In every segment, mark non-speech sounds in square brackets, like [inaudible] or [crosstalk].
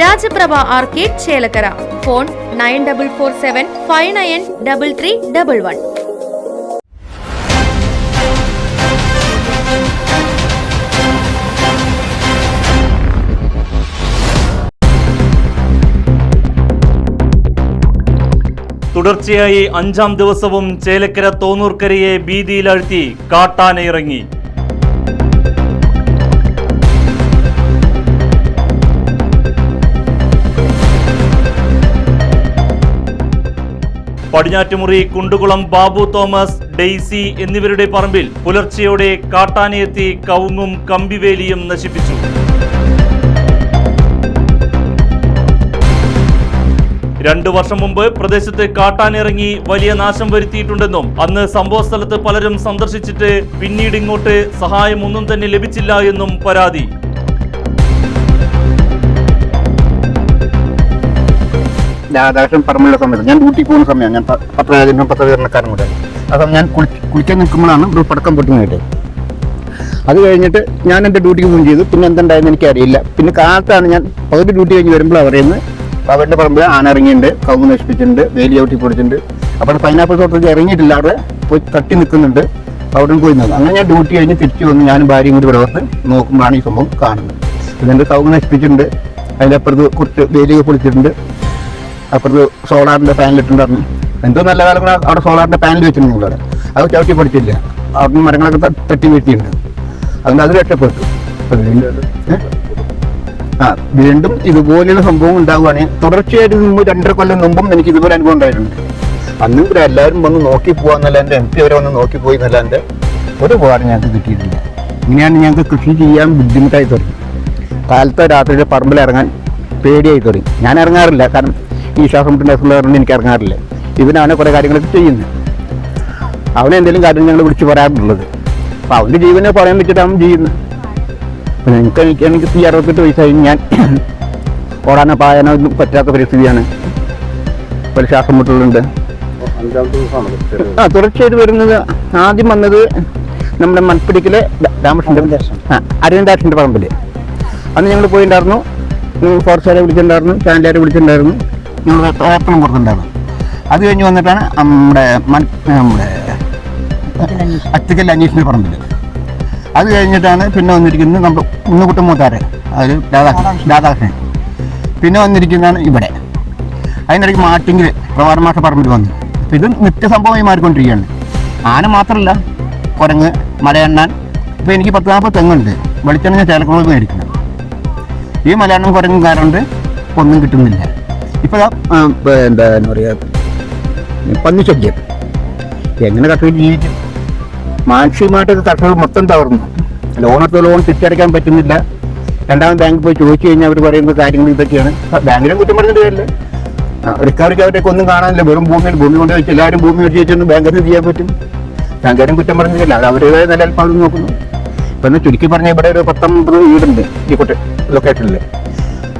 Rajaprabha arcade Chelakkara. Phone nine double four seven five nine double three double one. തുടർച്ചയായി അഞ്ചാം ദിവസവും ചേലക്കര തോന്നൂർക്കരയെ ഭീതിയിലാഴ്ത്തി കാട്ടാന പടിഞ്ഞാറ്റുമുറി കുണ്ടുകുളം ബാബു തോമസ് ഡെയ്സി എന്നിവരുടെ പറമ്പിൽ പുലർച്ചെയോടെ കാട്ടാനയെത്തി കവുങ്ങും കമ്പിവേലിയും നശിപ്പിച്ചു. രണ്ടു വർഷം മുമ്പ് പ്രദേശത്ത് കാട്ടാനിറങ്ങി വലിയ നാശം വരുത്തിയിട്ടുണ്ടെന്നും അന്ന് സംഭവ സ്ഥലത്ത് പലരും സന്ദർശിച്ചിട്ട് പിന്നീട് ഇങ്ങോട്ട് സഹായമൊന്നും തന്നെ ലഭിച്ചില്ല എന്നും പരാതി. രാധാകൃഷ്ണൻ പറമ്പുള്ള സമയത്ത്. ഞാൻ ഡ്യൂട്ടി പോകുന്ന സമയം ഞാൻ പത്രരാജനും പത്രവിതരണക്കാരനും കൂടെ. അപ്പം ഞാൻ കുളി കുളിക്കാൻ നിൽക്കുമ്പോഴാണ് ഒരു പടക്കം പൊട്ടുന്നതായിട്ട് അത് കഴിഞ്ഞിട്ട് ഞാൻ എന്റെ ഡ്യൂട്ടിക്ക് ഫോൺ ചെയ്തു. പിന്നെ എന്തുണ്ടായെന്ന് എനിക്കറിയില്ല. പിന്നെ കാലത്താണ് ഞാൻ പകുതി ഡ്യൂട്ടി കഴിഞ്ഞ് വരുമ്പോഴാണ് പറയുന്നത് അവരുടെ പറമ്പിൽ ആന ഇറങ്ങിയിട്ടുണ്ട് കവുങ്ങ് നശിപ്പിച്ചിട്ടുണ്ട് വേലി ചവിട്ടി പൊടിച്ചിട്ടുണ്ട്. അപ്പോൾ പൈനാപ്പിൾ തോട്ടത്തിൽ ഇറങ്ങിയിട്ടില്ല. അവിടെ പോയി തട്ടി നിൽക്കുന്നുണ്ട്. അവിടെ നിന്ന് പോയി നിന്നു. അങ്ങനെ ഞാൻ ഡ്യൂട്ടി കഴിഞ്ഞ് തിരിച്ചു വന്ന് ഞാനും ഭാര്യയും കൂടി ഇവിടെ നോക്കുമ്പോഴാണ് ഈ സംഭവം കാണുന്നത്. ഇതിന്റെ കവുങ്ങ് നശിപ്പിച്ചിട്ടുണ്ട്. അതിന്റെ അപ്പുറത്ത് കുറച്ച് വേലിയൊക്കെ പൊളിച്ചിട്ടുണ്ട് അപ്പുറത്ത് സോളാറിന്റെ പാനലിട്ടുണ്ടായിരുന്നു എന്തോ നല്ല കാലം കൂടെ അവിടെ സോളാറിന്റെ പാനൽ വെച്ചിട്ടുണ്ട് അവിടെ അത് ചവിട്ടി പഠിച്ചില്ല അവിടുന്ന് മരങ്ങളൊക്കെ തട്ടി വീട്ടിയുണ്ട് അതുകൊണ്ട് അത് രക്ഷപ്പെട്ടു? ആ വീണ്ടും ഇതുപോലെയുള്ള സംഭവം ഉണ്ടാവുകയാണെങ്കിൽ തുടർച്ചയായിട്ട് മുമ്പ് രണ്ടര കൊല്ലം മുമ്പും എനിക്ക് ഇതുപോലെ അനുഭവം ഉണ്ടായിട്ടുണ്ട്. അന്നും ഇവിടെ എല്ലാവരും വന്ന് നോക്കി പോകാന്നല്ല എന്റെ എം പി അവരെ വന്ന് നോക്കി പോയി എന്നല്ല എന്റെ ഒരു ഉപകാരം ഞങ്ങൾക്ക് കിട്ടിയിട്ടില്ല. ഇങ്ങനെയാണ് ഞങ്ങൾക്ക് കൃഷി ചെയ്യാൻ ബുദ്ധിമുട്ടായി തുടങ്ങി. കാലത്തെ രാത്രിയിൽ പറമ്പിൽ ഇറങ്ങാൻ പേടിയായി തുടങ്ങി. ഞാൻ ഇറങ്ങാറില്ല. കാരണം ഈ ശ്വാസം മുട്ടുണ്ടായിട്ടുള്ളതുകൊണ്ട് എനിക്ക് ഇറങ്ങാറില്ല. ഇവനവനെ കുറേ കാര്യങ്ങളൊക്കെ ചെയ്യുന്നത് അവനെ എന്തെങ്കിലും കാര്യം ഞങ്ങൾ വിളിച്ച് പറയാറുള്ളത്. അപ്പോൾ അവന്റെ ജീവനെ പറയാൻ വെച്ചിട്ട് അവൻ ചെയ്യുന്നത് അപ്പോൾ എനിക്ക് എനിക്ക് എനിക്ക് ഈ അറുപത്തെട്ട് വയസ്സായി. ഞാൻ [coughs] ഓടാനോ പായാനോ ഒന്നും പറ്റാത്ത പരിസ്ഥിതിയാണ്. ഒരു ശ്വാസം മുട്ടുകളുണ്ട് ആ തുടർച്ചയായിട്ട് വരുന്നത് ആദ്യം വന്നത് നമ്മുടെ മൺപിടിക്കലെ രാമകൃഷ്ണന്റെ ആ അരവിന്ദാക്ഷന്റെ പറമ്പിൽ അന്ന് ഞങ്ങൾ പോയിട്ടുണ്ടായിരുന്നു ഫോറസ്റ്റുകാരെ വിളിച്ചിട്ടുണ്ടായിരുന്നു. ചാനലുകാരെ വിളിച്ചിട്ടുണ്ടായിരുന്നു. ഞങ്ങൾ പേപ്പറും കൊടുത്തിട്ടുണ്ടായിരുന്നു അത് കഴിഞ്ഞ് വന്നിട്ടാണ് നമ്മുടെ നമ്മുടെ അത്തിക്കൽ അന്വേഷണ പറമ്പിൽ അത് കഴിഞ്ഞിട്ടാണ് പിന്നെ വന്നിരിക്കുന്നത് നമ്മൾ ഉണ്ണുകുട്ടം മൂത്താറ് അത് രാധാകൃഷ്ണൻ. രാധാകൃഷ്ണൻ. പിന്നെ വന്നിരിക്കുന്നതാണ് ഇവിടെ. അതിനിടയ്ക്ക് മാട്ടിങ്കിൽ പ്രവാര മാസ പറമ്പിൽ വന്നു. അപ്പോൾ ഇത് നിത്യസംഭവമായി മാറിക്കൊണ്ടിരിക്കുകയാണ്. ആന മാത്രമല്ല കുരങ്ങ് മലയെണ്ണാൻ. ഇപ്പോൾ എനിക്ക് പത്ത് നാൽപ്പത് തെങ്ങുണ്ട്. വെളിച്ചെണ്ണ ഞാൻ ചേലക്കുളത്ത് മേടിക്കണം. ഈ മലയാളം കുരങ്ങും കാരണം ഒന്നും കിട്ടുന്നില്ല. ഇപ്പോൾ എന്താ പറയുക പന്നിശല്യം എങ്ങനെ കർഷകർ ജീവിക്കും? മാനസികമായിട്ട് കർഷകർ മൊത്തം തകർന്നു. ലോണെടുത്ത ലോൺ തിരിച്ചടയ്ക്കാൻ പറ്റുന്നില്ല. രണ്ടാമത് ബാങ്കിൽ പോയി ചോദിച്ചു കഴിഞ്ഞാൽ അവർ പറയുന്ന കാര്യങ്ങൾ ഇതൊക്കെയാണ്. ബാങ്കിലും കുറ്റം പറഞ്ഞിട്ട് കാര്യമില്ല. റിക്കവറിക്ക് അവരൊക്കെ ഒന്നും കാണാനില്ല. വെറും ഭൂമിയിൽ ഭൂമി കൊണ്ട് വെച്ച് എല്ലാവരും ഭൂമി വെച്ച് വെച്ചൊന്നും ബാങ്കറിന് ചെയ്യാൻ പറ്റും. ബാങ്കാരും കുറ്റം പറഞ്ഞിട്ടില്ല. അത് അവരുടേതായ നിലനിൽപ്പാട് നോക്കുന്നു. ഇപ്പം ചുരുക്കി പറഞ്ഞാൽ ഇവിടെ ഒരു പത്തൊമ്പത് വീടുണ്ട്. ഈ കുട്ടി ലൊക്കേഷനിൽ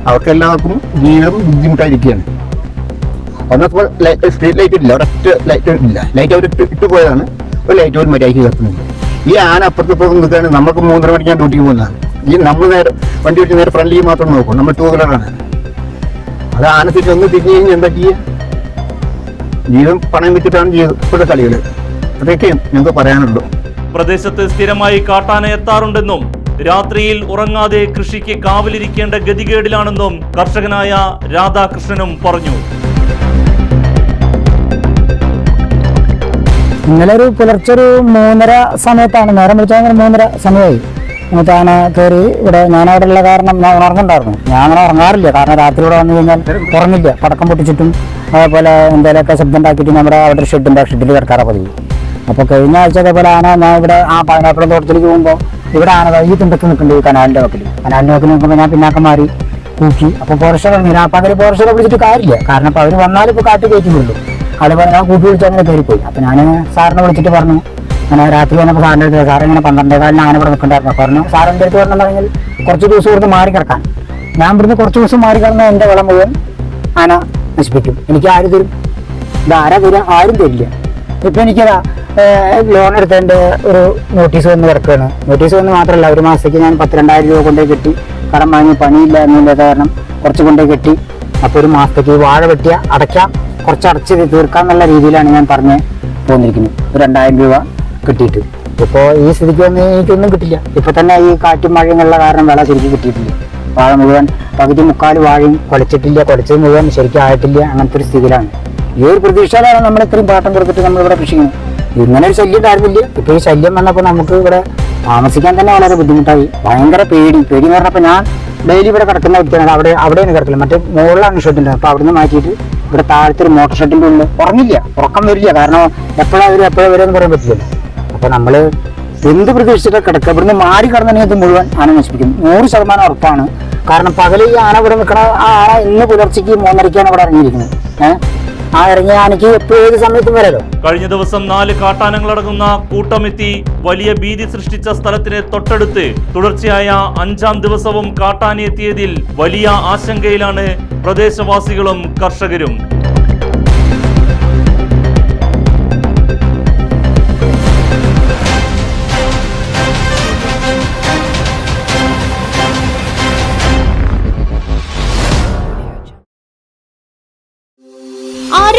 അവർക്ക് എല്ലാവർക്കും ജീവിതം ബുദ്ധിമുട്ടായിരിക്കുകയാണ്. ഒന്നപ്പോൾ സ്ട്രീറ്റ് ലൈറ്റ് ഇല്ല ഒരൊറ്റ ലൈറ്റ് ഇല്ല ലൈറ്റ് അവർ ഇട്ട് പോയതാണ്. ഒരു ലൈറ്റ് പോലും മര്യാദയ്ക്ക് കത്തുന്നില്ല ഈ ആന അപ്പുറത്ത് ഇപ്പുറത്ത് നിൽക്കുകയാണ് നമുക്ക് മൂന്നര മണിക്ക് ഞാൻ ഡ്യൂട്ടിക്ക് പോകുന്നതാണ്. ഈ നമ്മൾ നേരെ വണ്ടി വെച്ച് നേരെ ഫ്രണ്ടിൽ മാത്രം നോക്കും. നമ്മൾ ടൂ വീലറാണ് അത് ആന തിരിച്ച് ഒന്ന് തിരിഞ്ഞ് കഴിഞ്ഞാൽ എന്താ ചെയ്യുക ജീവിതം പണയം വെച്ചിട്ടാണ് ജീവിതപ്പെട്ട കളികൾ അതൊക്കെ ഞങ്ങൾക്ക് പറയാനുള്ളൂ. പ്രദേശത്ത് സ്ഥിരമായി കാട്ടാന എത്താറുണ്ടെന്നും രാത്രിയിൽ ഉറങ്ങാതെ കൃഷിക്ക് കാവലിരിക്കേണ്ട ഗതികേടിലാണെന്നും കർഷകനായ രാധാകൃഷ്ണനും പറഞ്ഞു. ഇന്നലെ ഒരു പുലർച്ചെ ഒരു മൂന്നര സമയത്താണ് നേരം വിളിച്ചാൽ മൂന്നര സമയമായി. എന്നിട്ടാണ് കയറി ഇവിടെ ഞാൻ അവിടെ ഉള്ള കാരണം ഞാൻ ഉണർന്നുണ്ടായിരുന്നു. ഞാൻ അങ്ങനെ ഉറങ്ങാറില്ല കാരണം രാത്രി ഇവിടെ വന്നു കഴിഞ്ഞാൽ ഉറങ്ങില്ല. പടക്കം പൊട്ടിച്ചിട്ടും അതേപോലെ എന്തെങ്കിലുമൊക്കെ ശബ്ദം ഉണ്ടാക്കിയിട്ട് നമ്മുടെ അവിടെ ഷെഡുണ്ട് ആ ഷെഡിൽ കിടക്കാറാണ് പതിവ്. അപ്പോൾ കഴിഞ്ഞ ആഴ്ച അതേപോലെ ആന ഞാൻ ഇവിടെ ആ പൈനാപ്പിൾ തോട്ടത്തിലേക്ക് പോകുമ്പോൾ ഇവിടെ ആന ഈ തുണ്ടത്ത് നിൽക്കുന്നുണ്ട് ഈ കനാലിന്റെ വക്കിൽ കനാലിന്റെ വക്കിൽ നിൽക്കുമ്പോൾ ഞാൻ പിന്നാക്കം മാറി കൂക്കി അപ്പോൾ ഫോറസ്റ്റർ ഇറങ്ങി. അപ്പം അങ്ങനെ ഫോറസ്റ്ററെ വിളിച്ചിട്ട് കാര്യമില്ല. കാരണം അപ്പോൾ അവർ വന്നാലും ഇപ്പോൾ കാട്ടി കയറ്റുന്നുള്ളൂ. അതുപോലെ ഞാൻ കൂട്ടി വിളിച്ച് അങ്ങനെ കയറിപ്പോയി. അപ്പൊ ഞാൻ സാറിനെ വിളിച്ചിട്ട് പറഞ്ഞു. അങ്ങനെ രാത്രി വന്നപ്പോൾ സാറിന്റെ അടുത്ത് സാർ ഇങ്ങനെ പന്ത്രണ്ടേ കാലിന് ആന ഇവിടെ നിൽക്കണ്ടായിരുന്നു. പറഞ്ഞു സാറിന്റെ അടുത്ത് പറഞ്ഞാൽ കുറച്ച് ദിവസം ഇവിടുന്ന് മാറി കിടക്കാൻ ഞാൻ ഇവിടുന്ന് കുറച്ച് ദിവസം മാറി കിടന്ന എന്റെ വെള്ളം മുഴുവൻ ആന നശിപ്പിക്കും. എനിക്ക് ആര് തരും. ഇത് ആരാ തരും? ആരും തരില്ല. ഇപ്പൊ എനിക്കതാ ലോൺ എടുത്തതിന്റെ ഒരു നോട്ടീസ് വന്ന് കിടക്കുകയാണ്. നോട്ടീസ് വന്ന് മാത്രമല്ല ഒരു മാസത്തേക്ക് ഞാൻ പത്ത് രണ്ടായിരം രൂപ കൊണ്ടേ കെട്ടി. കടം വാങ്ങി പണിയില്ല എന്നുള്ളത് കാരണം കുറച്ച് കൊണ്ടേ കെട്ടി. അപ്പോൾ ഒരു മാസത്തേക്ക് വാഴ വെട്ടിയ അടയ്ക്കാം കുറച്ച് അടച്ച് തീർക്കാം എന്നുള്ള രീതിയിലാണ് ഞാൻ പറഞ്ഞ് പോന്നിരിക്കുന്നത്. ഒരു രണ്ടായിരം രൂപ കിട്ടിയിട്ട്. ഇപ്പോൾ ഈ സ്ഥിതിക്ക് വന്ന് എനിക്കൊന്നും കിട്ടില്ല. ഇപ്പോൾ തന്നെ ഈ കാറ്റും മഴയുള്ള കാരണം വില ശരിക്കും കിട്ടിയിട്ടില്ല. വാഴ മുഴുവൻ പകുതി മുക്കാൽ വാഴയും കുലച്ചിട്ടില്ല കുലച്ചത് മുഴുവൻ ശരിക്കും ആയിട്ടില്ല. അങ്ങനത്തെ ഒരു സ്ഥിതിയിലാണ്. ഈ ഒരു പ്രതീക്ഷയിലാണ് നമ്മൾ ഇത്രയും പാട്ടം കൊടുത്തിട്ട് നമ്മൾ ഇവിടെ കൃഷി ചെയ്യുന്നത്. ഇങ്ങനെ ഒരു ശല്യം ഉണ്ടായിരുന്നില്ല. ഇപ്പൊ ഈ ശല്യം വന്നപ്പോൾ നമുക്ക് ഇവിടെ താമസിക്കാൻ തന്നെ വളരെ ബുദ്ധിമുട്ടായി. ഭയങ്കര പേടി. പേടി എന്ന് പറഞ്ഞപ്പോൾ ഞാൻ ഡെയിലി ഇവിടെ കിടക്കുന്ന വ്യക്തിയാണ്. അവിടെ അവിടെയാണ് കിടക്കില്ല മറ്റേ മുകളിലാണ് ഷെഡിന്റെ അപ്പോൾ അവിടുന്ന് മാറ്റിയിട്ട് ഇവിടെ താഴത്തെ ഒരു മോട്ടർ ഷെഡിന്റെ ഉള്ളിൽ ഉറങ്ങില്ല. ഉറക്കം വരില്ല. കാരണം എപ്പോഴാണ് അവർ എപ്പോഴാണ് വരും എന്ന് പറയാൻ പറ്റില്ല. അപ്പൊ നമ്മൾ എന്ത് പ്രതീക്ഷിച്ചിട്ട് കിടക്കുക? ഇവിടുന്ന് മാറി കിടന്നെങ്കിൽ ഇത് മുഴുവൻ ആന നശിപ്പിക്കും. നൂറ് ശതമാനം ഉറപ്പാണ്. കാരണം പകലിൽ ആന ഇവിടെ നിൽക്കണ ആ ആന ഇന്ന് പുലർച്ചയ്ക്ക് മൂന്നരയ്ക്കാണ് ഇവിടെ ഇറങ്ങിയിരിക്കുന്നത്. ഏഹ്? ആ ഇറങ്ങിയ ആനയ്ക്ക് എപ്പോഴും ഏത് സമയത്തും വരാലോ കഴിഞ്ഞ ദിവസം നാല് കാട്ടാനങ്ങളടങ്ങുന്ന കൂട്ടമെത്തി വലിയ ഭീതി സൃഷ്ടിച്ച സ്ഥലത്തിന് തൊട്ടടുത്ത് തുടർച്ചയായ അഞ്ചാം ദിവസവും കാട്ടാനെത്തിയതിൽ വലിയ ആശങ്കയിലാണ് പ്രദേശവാസികളും കർഷകരും.